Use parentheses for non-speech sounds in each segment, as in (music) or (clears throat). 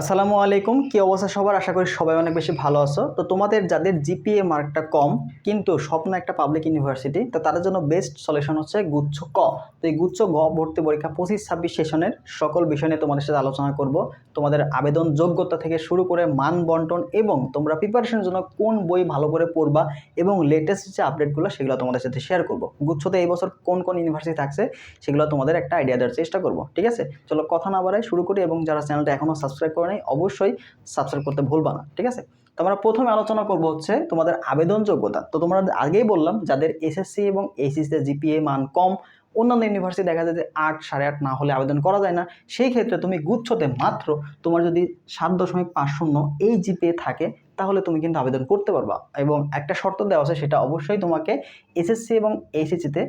আসসালামু আলাইকুম। কি অবস্থা সবার? আশা করি সবাই অনেক বেশি ভালো আছো। তো তোমাদের যাদের জিপিএ মার্কটা কম, কিন্তু স্বপ্ন একটা পাবলিক ইউনিভার্সিটি তো তাদের জন্য বেস্ট সলিউশন হচ্ছে গুচ্ছ ক। তো এই গুচ্ছ গ ভর্তি পরীক্ষা পঁচিশ, ছাব্বিশ সেশনের সকল বিষয় নিয়ে তোমাদের সাথে আলোচনা করব। তোমাদের আবেদন যোগ্যতা থেকে শুরু করে মান বন্টন এবং তোমরা প্রিপারেশনের জন্য কোন বই ভালো করে পড়বা এবং লেটেস্ট যে আপডেটগুলো সেগুলো তোমাদের সাথে শেয়ার করব। গুচ্ছতে এই বছর কোন কোন ইউনিভার্সিটি থাকছে, সেগুলো তোমাদের একটা আইডিয়া দেওয়ার চেষ্টা করব। ঠিক আছে? চলো কথা না বাড়াই, শুরু করি এবং যারা চ্যানেলটা এখনও সাবস্ক্রাইব করে নাই অবশ্যই সাবস্ক্রাইব করতে ভুলবা না, ঠিক আছে? তো আমরা প্রথমে আলোচনা করব হচ্ছে তোমাদের আবেদন যোগ্যতা তো তোমরা আগেই বললাম, যাদের এসএসসি এবং এইচএসসিতে জিপিএ মান কম, অন্যান্য ইউনিভার্সিটি দেখা যায় যে আট, সাড়ে আট না হলে আবেদন করা যায় না। সেই ক্ষেত্রে তুমি গুচ্ছতে মাত্র তোমার যদি সাত দশমিক পাঁচ শূন্য এই জিপিএ থাকে, তাহলে তুমি কিন্তু আবেদন করতে পারবা। এবং একটা শর্ত দেওয়া আছে, সেটা অবশ্যই তোমাকে এসএসসি এবং এইচএসসিতে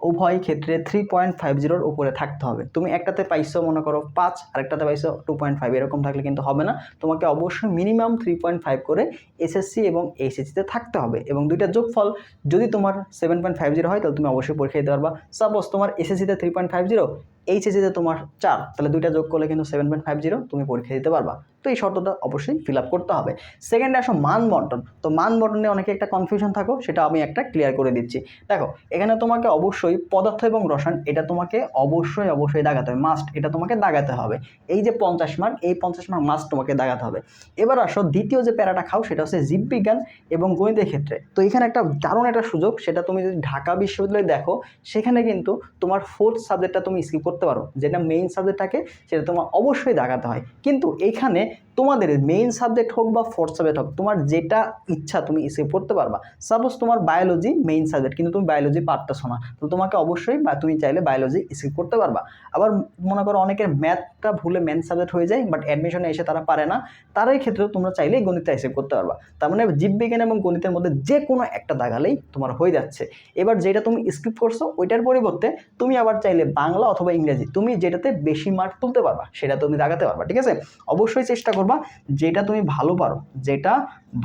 উভয় ক্ষেত্রে থ্রি পয়েন্ট ফাইভ জিরোর উপরে থাকতে হবে। তুমি একটাতে পাইছো, মনে করো পাঁচ, আরেকটাতে পাইছো টু পয়েন্ট ফাইভ এরকম থাকলে কিন্তু হবে না। তোমাকে অবশ্যই মিনিমাম থ্রি পয়েন্ট ফাইভ করে এসএসসি এবং এইচএসসিতে থাকতে হবে এবং দুইটা যোগফল যদি তোমার সেভেন পয়েন্ট ফাইভ জিরো হয়, তাহলে তুমি অবশ্যই পরীক্ষা দিতে পারবা। সাপোজ তোমার এসএসসিতে থ্রি পয়েন্ট ফাইভ জিরো এইচএসিতে তোমার চার, তাহলে দুইটা যোগ করলে কিন্তু সেভেন পয়েন্ট ফাইভ জিরো তুমি পরীক্ষা দিতে পারবা। তো এই শর্তটা অবশ্যই ফিল আপ করতে হবে। সেকেন্ডে আসো মান বন্টন। তো মান বন্টনে অনেকে একটা কনফিউশন থাকো, সেটা আমি একটা ক্লিয়ার করে দিচ্ছি। দেখো, এখানে তোমাকে অবশ্যই পদার্থ এবং রসায়ন, এটা তোমাকে অবশ্যই অবশ্যই দাগাতে হবে। মাস্ট এটা তোমাকে দাগাতে হবে। এই যে পঞ্চাশ মার্ক এই পঞ্চাশ মার্ক মাস্ট তোমাকে দাগাতে হবে। এবার আসো দ্বিতীয় যে প্যারাটা খাও, সেটা হচ্ছে জীববিজ্ঞান এবং গণিতের ক্ষেত্রে। তো এখানে একটা দারুণ একটা সুযোগ, সেটা তুমি যদি ঢাকা বিশ্ববিদ্যালয়ে দেখো, সেখানে কিন্তু তোমার ফোর্থ সাবজেক্টটা তুমি স্কিপ করতে পারো। যেটা মেইন সাবজেক্ট থাকে, সেটা তোমার অবশ্যই দাগাতে হয়। কিন্তু এখানে তোমাদের মেইন সাবজেক্ট হোক বা ফোর্থ সাবজেক্ট হোক, তোমার যেটা ইচ্ছা তুমি স্কিপ করতে পারবা। সাপোজ তোমার বায়োলজি মেইন সাবজেক্ট কিন্তু তুমি বায়োলজি পারতেছো না। তো তোমাকে অবশ্যই বা তুমি চাইলে বায়োলজি স্কিপ করতে পারবা। আবার মনে করো অনেকের ম্যাথটা ভুলে মেন সাবজেক্ট হয়ে যায় বাট অ্যাডমিশনে এসে তারা পারে না। তারাই ক্ষেত্রেও তোমরা চাইলেই গণিতটা স্কিপ করতে পারবা। তার মানে জীববিজ্ঞান এবং গণিতের মধ্যে যে কোনো একটা দাগালেই তোমার হয়ে যাচ্ছে। এবার যেটা তুমি স্কিপ করছ, ওইটার পরিবর্তে তুমি আবার চাইলে বাংলা অথবা ইংরেজি তুমি যেটাতে বেশি মার্ক তুলতে পারবা, সেটা তুমি দাগাতে পারবা, ঠিক আছে? অবশ্যই চেষ্টা করবা যেটা তুমি ভালো পারো, যেটা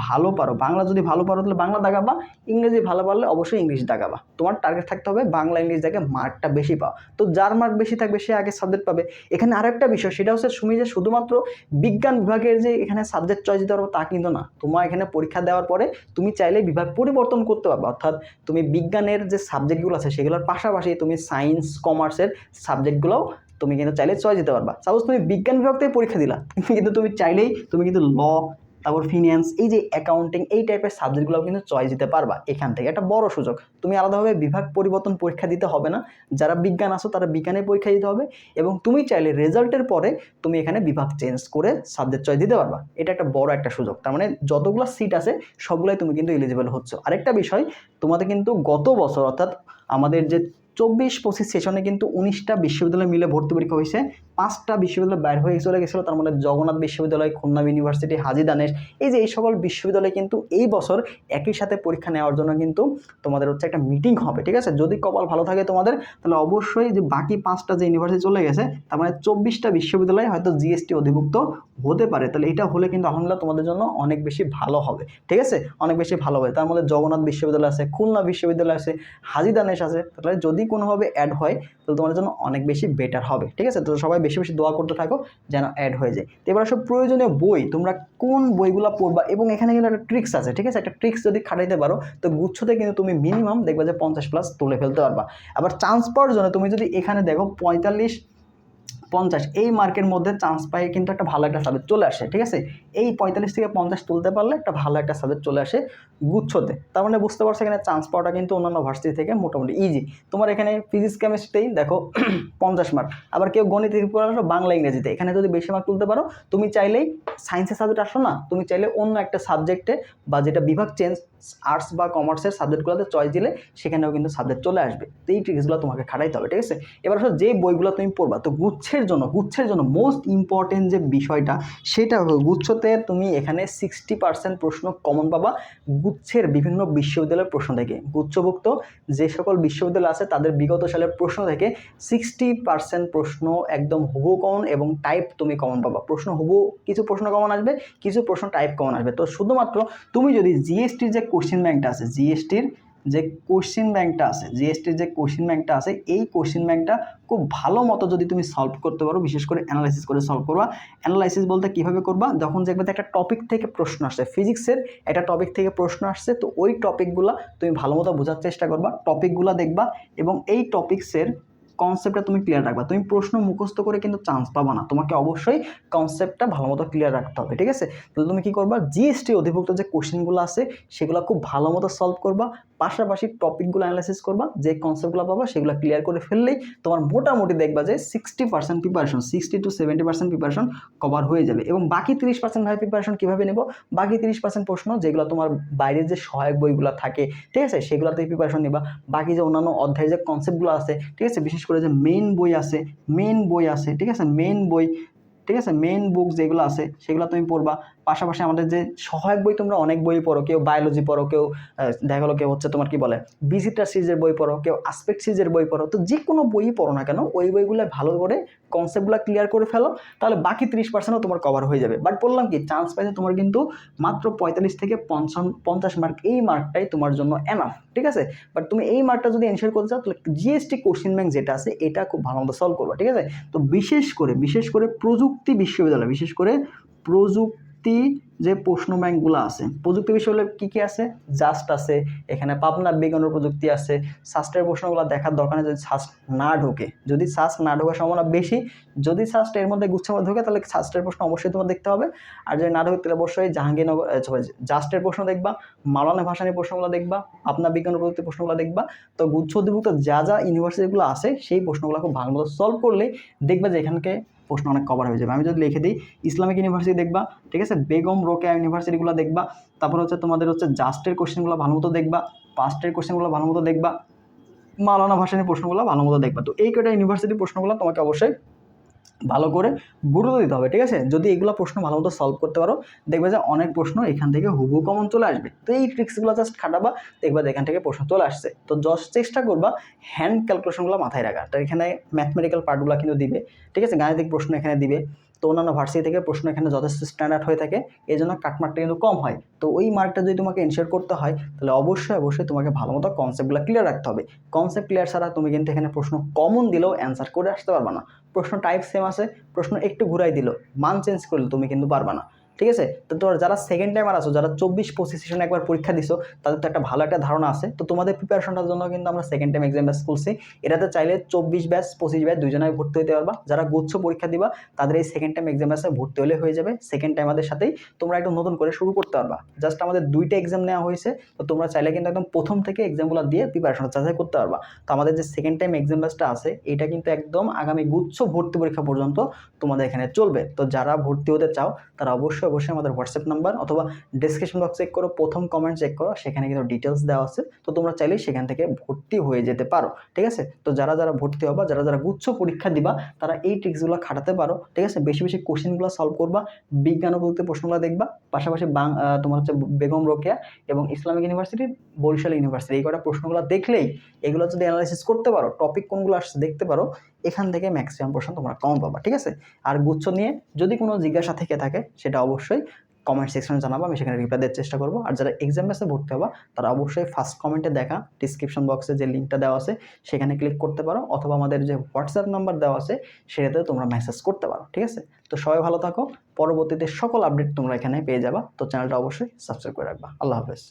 ভালো পারো। বাংলা যদি ভালো পারো, তাহলে বাংলা দাগাবা, ইংরেজি ভালো পারলে অবশ্যই ইংলিশ দাগাবা। তোমার টার্গেট থাকতে হবে বাংলা, ইংলিশ দেখে মার্কটা বেশি পাও তো যার মার্ক বেশি থাকবে, সে আগে সাবজেক্ট পাবে। এখানে আরেকটা বিষয়, সেটা হচ্ছে তুমি যে শুধুমাত্র বিজ্ঞান বিভাগের যে এখানে সাবজেক্ট চয়েস দিতে পারব তা কিন্তু না। তোমার এখানে পরীক্ষা দেওয়ার পরে তুমি চাইলে বিভাগ পরিবর্তন করতে পারবে। অর্থাৎ তুমি বিজ্ঞানের যে সাবজেক্টগুলো আছে, সেগুলোর পাশাপাশি তুমি সায়েন্স কমার্সের সাবজেক্টগুলোও তুমি কিন্তু চাইলে চয়েস দিতে পারবা। সাপোজ তুমি বিজ্ঞান বিভাগ থেকে পরীক্ষা দিলা, কিন্তু তুমি চাইলেই তুমি কিন্তু ল তারপর ফিনান্স এই যে অ্যাকাউন্টিং এই টাইপের সাবজেক্টগুলোও কিন্তু চয়েস দিতে পারবা এখান থেকে। একটা বড় সুযোগ। তুমি আলাদাভাবে বিভাগ পরিবর্তন পরীক্ষা দিতে হবে না। যারা বিজ্ঞান আসো তারা বিজ্ঞানের পরীক্ষা দিতে হবে এবং তুমি চাইলে রেজাল্টের পরে তুমি এখানে বিভাগ চেঞ্জ করে সাবজেক্ট চয়েস দিতে পারবা। এটা একটা বড় একটা সুযোগ। তার মানে যতগুলো সিট আছে, সবগুলোই তুমি কিন্তু এলিজিবল হচ্ছ। আরেকটা বিষয়, তোমাদের কিন্তু গত বছর, অর্থাৎ আমাদের যে চব্বিশ পঁচিশ সেশনে কিন্তু উনিশটা বিশ্ববিদ্যালয় মিলে ভর্তি পরীক্ষা হয়েছে। পাঁচটা বিশ্ববিদ্যালয় বাইর হয়ে চলে গেছিল, তার মধ্যে জগন্নাথ বিশ্ববিদ্যালয়, খুলনা ইউনিভার্সিটি হাজি দানেশ, এই যে এই সকল বিশ্ববিদ্যালয় কিন্তু এই বছর একই সাথে পরীক্ষা নেওয়ার জন্য কিন্তু তোমাদের হচ্ছে একটা মিটিং হবে, ঠিক আছে? যদি কপাল ভালো থাকে তোমাদের, তাহলে অবশ্যই যে বাকি পাঁচটা যে ইউনিভার্সিটি চলে গেছে, তার মানে চব্বিশটা বিশ্ববিদ্যালয় হয়তো জিএসটি অধিভুক্ত হতে পারে। তাহলে এটা হলে কিন্তু আলহামদুলিল্লাহ তোমাদের জন্য অনেক বেশি ভালো হবে, ঠিক আছে? অনেক বেশি ভালো হবে। তার মধ্যে জগন্নাথ বিশ্ববিদ্যালয় আছে, খুলনা বিশ্ববিদ্যালয় আছে, হাজি দানেশ আছে। তাহলে যদি কোনোভাবে অ্যাড হয়, তাহলে তোমাদের জন্য অনেক বেশি বেটার হবে, ঠিক আছে? তো সবাই বেশি বেশি দোয়া করতে থাকো যেন অ্যাড হয়ে যায়। তো এবার সব প্রয়োজনীয় বই, তোমরা কোন বইগুলো পড়বা এবং এখানে কিন্তু একটা ট্রিক্স আছে, ঠিক আছে? একটা ট্রিক্স যদি খাটাইতে পারো, তো গুচ্ছতে কিন্তু তুমি মিনিমাম দেখবা যে পঞ্চাশ প্লাস তুলে ফেলতে পারবা। আবার চান্স পাওয়ার জন্য তুমি যদি এখানে দেখো পঁয়তাল্লিশ পঞ্চাশ, এই মার্কের মধ্যে চান্স পাই কিন্তু একটা ভালো একটা সাবজেক্ট চলে আসে, ঠিক আছে? এই পঁয়তাল্লিশ থেকে পঞ্চাশ তুলতে পারলে একটা ভালো একটা সাবজেক্ট চলে আসে গুচ্ছতে। তার মানে বুঝতে পারছ এখানে চান্স পাওয়াটা কিন্তু অন্যান্য ভার্সিটি থেকে মোটামুটি ইজি তোমার এখানে ফিজিক্স কেমিস্ট্রিতেই দেখো (clears throat) পঞ্চাশ মার্ক আবার কেউ গণিত বাংলা, ইংরেজিতে। এখানে যদি বেশি মার্ক তুলতে পারো, তুমি চাইলেই সায়েন্সের সাবজেক্ট আসো না, তুমি চাইলে অন্য একটা সাবজেক্টে বা যেটা বিভাগ চেঞ্জ আর্টস বা কমার্সের সাবজেক্টগুলোতে চয়েস দিলে সেখানেও কিন্তু সাবজেক্ট চলে আসবে। তো এই ট্রিক্সগুলো তোমাকে খাটাইতে হবে, ঠিক আছে? এবার আসলে যে বইগুলো তুমি পড়বা, তো গুচ্ছের জন্য গুচ্ছের জন্য মোস্ট ইম্পর্টেন্ট যে বিষয়টা, সেটা হলো গুচ্ছতে তুমি এখানে সিক্সটি পার্সেন্ট প্রশ্ন কমন পাবা গুচ্ছের বিভিন্ন বিশ্ববিদ্যালয়ের প্রশ্ন থেকে। গুচ্ছভুক্ত যে সকল বিশ্ববিদ্যালয় আছে, তাদের বিগত সালের প্রশ্ন থেকে সিক্সটি পার্সেন্ট প্রশ্ন একদম হুবু কমন এবং টাইপ তুমি কমন পাবা। প্রশ্ন হুবু কিছু প্রশ্ন কমন আসবে, কিছু প্রশ্ন টাইপ কমন আসবে। তো শুধুমাত্র তুমি যদি জিএসটির যে কোশ্চেন ব্যাংকটা আছে জিএসটির যে কোশ্চেন ব্যাংকটা আছে জিএসটির যে কোশ্চেন ব্যাংকটা আছে, এই কোশ্চেন ব্যাংকটা খুব ভালো মতো যদি তুমি সলভ করতে পারো, বিশেষ করে অ্যানালাইসিস করে সলভ করবা। অ্যানালাইসিস বলতে কীভাবে করবা? যখন দেখবে একটা টপিক থেকে প্রশ্ন আসছে ফিজিক্সের একটা টপিক থেকে প্রশ্ন আসছে, তো ওই টপিকগুলো তুমি ভালো মতো বোঝার চেষ্টা করবা টপিকগুলো দেখবা এবং এই টপিক্সের কনসেপ্টটা তুমি ক্লিয়ার রাখবা। তুমি প্রশ্ন মুখস্থ করে কিন্তু চান্স পাবা না। তোমাকে অবশ্যই কনসেপ্টটা ভালো মতো ক্লিয়ার রাখতে হবে, ঠিক আছে? তাহলে তুমি কী করবা? জিএসটি অধিভুক্ত যে কোশ্চেনগুলো আছে, সেগুলো খুব ভালো মতো সলভ করবা। পাশাপাশি টপিকগুলো অ্যানালাইসিস করবা, যে কনসেপ্টগুলো পাবা, সেগুলো ক্লিয়ার করে ফেললেই তোমার মোটামুটি দেখবা যে sixty percent preparation sixty to seventy percent preparation cover হয়ে যাবে। এবং বাকি তিরিশ পার্সেন্ট ভাই প্রিপারেশন কীভাবে নেব? বাকি তিরিশ পার্সেন্ট প্রশ্ন, যেগুলো তোমার বাইরের যে সহায়ক বইগুলো থাকে, ঠিক আছে? সেগুলোতে প্রিপারেশন নেবা। বাকি যে অন্যান্য অধ্যায়ের যে কনসেপ্টগুলো আছে, ঠিক আছে? বিশেষ করে যে মেইন বই আছে মেইন বই আছে ঠিক আছে? মেইন বই ঠিক আছে? মেন বুক যেগুলো আছে, সেগুলো তুমি পড়বা। পাশাপাশি আমাদের যে সহায়ক বই তোমরা অনেক বই পড়ো, কেউ বায়োলজি পড়ো, কেউ দেখা গেলো কেউ হচ্ছে তোমার কি বলে ভিজিটার সিরিজের বই পড়ো, কেউ আসপেক্ট সিরিজের বই পড়ো। তো যে কোনো বই পড়ো না কেন, ওই বইগুলো ভালো করে কনসেপ্টগুলো ক্লিয়ার করে ফেলো, তাহলে বাকি তিরিশ পার্সেন্টও তোমার কভার হয়ে যাবে। বাট বললাম কি চান্স পাইছে তোমার কিন্তু মাত্র পঁয়তাল্লিশ থেকে পঞ্চান্ন পঞ্চাশ মার্ক এই মার্কটাই তোমার জন্য এনাফ ঠিক আছে? বাট তুমি এই মার্কটা যদি এনশিওর করতে চাও, তাহলে জিএসটি কোশ্চেন ব্যাংক যেটা আছে, এটা খুব ভালো মতো সলভ করবা, ঠিক আছে? তো বিশেষ করে বিশেষ করে প্রযুক্তি বিশ্ববিদ্যালয়, বিশেষ করে প্রযুক্তি যে প্রশ্ন ব্যাংকগুলো আছে, প্রযুক্তি বিশ্ববিদ্যালয় কী কী আছে? জাস্ট আছে, এখানে পাবনা বিজ্ঞান প্রযুক্তি আছে সাস্টের প্রশ্নগুলো দেখার দরকার নেই যদি শাস্ত্র না ঢোকে। যদি শাস্ত্র না ঢোকার সম্ভাবনা বেশি, যদি শাস্ত্র এর মধ্যে গুচ্ছের মধ্যে ঢোকে, তাহলে শাস্ত্রের প্রশ্ন অবশ্যই তোমার দেখতে হবে। আর যদি না ঢোকে, তাহলে অবশ্যই জাহাঙ্গীরনগর জাস্টের প্রশ্ন দেখবা, মাওলানা ভাসানির প্রশ্নগুলো দেখবা আপনার বিজ্ঞান প্রযুক্তির প্রযুক্তি প্রশ্নগুলো দেখবা। তো গুচ্ছ অধিভুক্ত যা যা ইউনিভার্সিটিগুলো আছে, সেই প্রশ্নগুলো খুব ভালো মতো সলভ করলে দেখবে যে এখানকে প্রশ্ন অনেক কভার হয়ে যাবে। আমি যদি লিখে দিই, ইসলামিক ইউনিভার্সিটি দেখবা, ঠিক আছে? বেগম রোকেয়া ইউনিভার্সিটিগুলো দেখবা, তারপর হচ্ছে তোমাদের হচ্ছে জাস্টের কোশ্চেনগুলো ভালো মতো দেখবা পাস্টের কোশ্চেনগুলো ভালো মতো দেখবা, মালানা ভাষানের প্রশ্নগুলো ভালো মতো দেখবা। তো এই কটা ইউনিভার্সিটির প্রশ্নগুলো তোমাকে অবশ্যই ভালো করে গুরুত্ব দিতে হবে, ঠিক আছে? যদি এগুলো প্রশ্ন ভালো মতো সলভ করতে পারো, দেখবে যে অনেক প্রশ্ন এখান থেকে হুবু কমন চলে আসবে। তো এই ট্রিক্সগুলো জাস্ট খাটাবা, দেখবে এখান থেকে প্রশ্ন চলে আসছে। তো জাস্ট চেষ্টা করবা হ্যান্ড ক্যালকুলেশনগুলো মাথায় রাখা। তো এখানে ম্যাথমেটিক্যাল পার্টগুলো কিন্তু দিবে, ঠিক আছে? গাণিতিক প্রশ্ন এখানে দিবে। তো অন্যান্য ভার্সিটি থেকে প্রশ্ন এখানে যথেষ্ট স্ট্যান্ডার্ড হয়ে থাকে এই জন্য কাটমার্কটা কিন্তু কম হয়। তো ওই মার্কটা যদি তোমাকে এনশিওর করতে হয়, তাহলে অবশ্যই অবশ্যই তোমাকে ভালো মতো কনসেপ্টগুলো ক্লিয়ার রাখতে হবে। কনসেপ্ট ক্লিয়ার ছাড়া তুমি কিন্তু এখানে প্রশ্ন কমন দিলেও অ্যান্সার করে আসতে পারবে না। প্রশ্ন টাইপ সেম আছে, প্রশ্ন একটু ঘুরাই দিল মান চেঞ্জ করলে তুমি কিন্তু পারবে না। ঠিক আছে? তো তোর যারা সেকেন্ড টাইমার আসো যারা চব্বিশ পঁচিশ সেশনে একবার পরীক্ষা দিছো, তাদের তো একটা ভালো একটা ধারণা আছে। তো তোমাদের প্রিপারেশনটার জন্য কিন্তু আমরা সেকেন্ড টাইম এক্সাম ব্যাস করছি। এটাতে চাইলে চব্বিশ ব্যাচ পঁচিশ ব্যাচ দুজনে ভর্তি হতে পারবা। যারা গুচ্ছ পরীক্ষা দিবা, তাদের এই সেকেন্ড টাইম এক্সাম ব্যাসে ভর্তি হলে হয়ে যাবে। সেকেন্ড টাইম আমাদের সাথেই তোমরা একটু নতুন করে শুরু করতে পারবা। জাস্ট আমাদের দুইটা এক্সাম নেওয়া হয়েছে। তো তোমরা চাইলে কিন্তু একদম প্রথম থেকে এক্সামগুলো দিয়ে প্রিপারেশন যাচাই করতে পারবা। তো আমাদের যে সেকেন্ড টাইম এক্সাম ব্যাসটা আছে, এটা কিন্তু একদম আগামী গুচ্ছ ভর্তি পরীক্ষা পর্যন্ত তোমাদের এখানে চলবে। তো যারা ভর্তি হতে চাও, তারা অবশ্যই অবশ্যই অবশ্যই আমাদের হোয়াটসঅ্যাপ নাম্বার অথবা ডিসক্রিপশন বক্স চেক করো, প্রথম কমেন্ট চেক করো, সেখানে কিন্তু ডিটেলস দেওয়া আছে। তো তোমরা চাইলেই সেখান থেকে ভর্তি হয়ে যেতে পারো, ঠিক আছে? তো যারা যারা ভর্তি হবা, যারা যারা গুচ্ছ পরীক্ষা দিবা, তারা এই ট্রিক্সগুলো খাটাতে পারো, ঠিক আছে? বেশি বেশি কোশ্চেনগুলো সলভ করবা, বিজ্ঞান ও প্রযুক্তি প্রশ্নগুলো দেখবা, পাশাপাশি বাং তোমার হচ্ছে বেগম রোকেয়া এবং ইসলামিক ইউনিভার্সিটি বরিশাল ইউনিভার্সিটি এই কটা প্রশ্নগুলো দেখলেই এগুলো যদি অ্যানালাইসিস করতে পারো টপিক কোনগুলো আসছে দেখতে পারো, এখান থেকে ম্যাক্সিমাম প্রশ্ন তোমরা কম পাবা, ঠিক আছে? আর গুচ্ছ নিয়ে যদি কোনো জিজ্ঞাসা থেকে থাকে, সেটা অবশ্যই কমেন্ট সেকশনে জানাব, আমি সেখানে রিপ্লাই দেওয়ার চেষ্টা করব। আর যারা এক্সাম বেসে ভর্তি হবা, তারা অবশ্যই ফার্স্ট কমেন্টে দেখা ডিসক্রিপশন বক্সে যে লিঙ্কটা দেওয়া আছে, সেখানে ক্লিক করতে পারো, অথবা আমাদের যে হোয়াটসঅ্যাপ নাম্বার দেওয়া আছে সেটাতে তোমরা মেসেজ করতে পারো, ঠিক আছে? তো সবাই ভালো থাকো, পরবর্তীতে সকল আপডেট তোমরা এখানে পেয়ে যাবা, তো চ্যানেলটা অবশ্যই সাবস্ক্রাইব করে রাখবা। আল্লাহ হাফেজ।